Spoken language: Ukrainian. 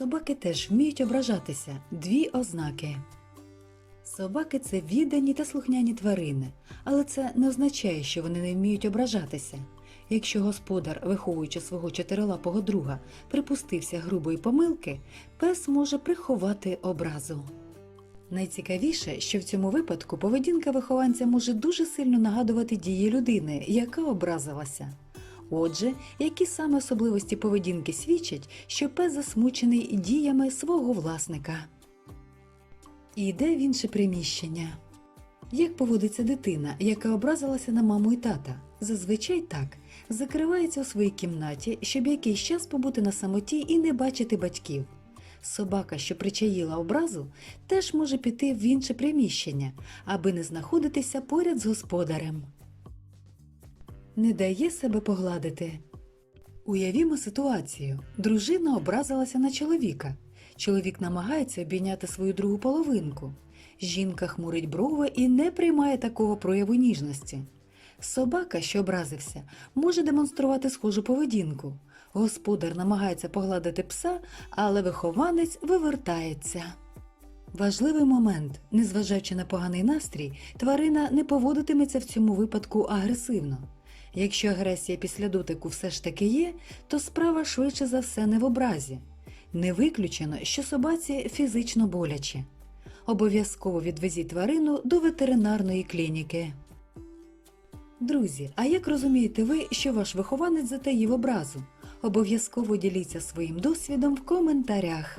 собаки теж вміють ображатися дві ознаки. Собаки це віддані та слухняні тварини, але це не означає, що вони не вміють ображатися. Якщо господар, виховуючи свого чотирилапого друга, припустився грубої помилки, пес може приховати образу. Найцікавіше, що в цьому випадку поведінка вихованця може дуже сильно нагадувати дії людини, яка образилася. Отже, які саме особливості поведінки свідчать, що пес засмучений діями свого власника. І йде в інше приміщення. Як поводиться дитина, яка образилася на маму і тата? Зазвичай так закривається у своїй кімнаті, щоб якийсь час побути на самоті і не бачити батьків. Собака, що причаїла образу, теж може піти в інше приміщення, аби не знаходитися поряд з господарем. Не дає себе погладити. Уявімо ситуацію. Дружина образилася на чоловіка. Чоловік намагається обійняти свою другу половинку. Жінка хмурить брови і не приймає такого прояву ніжності. Собака, що образився, може демонструвати схожу поведінку. Господар намагається погладити пса, але вихованець вивертається. Важливий момент, незважаючи на поганий настрій, тварина не поводитиметься в цьому випадку агресивно. Якщо агресія після дотику все ж таки є, то справа швидше за все не в образі. Не виключено, що собаці фізично боляче. Обов'язково відвезіть тварину до ветеринарної клініки. Друзі, а як розумієте ви, що ваш вихованець затаїв образу? Обов'язково діліться своїм досвідом в коментарях.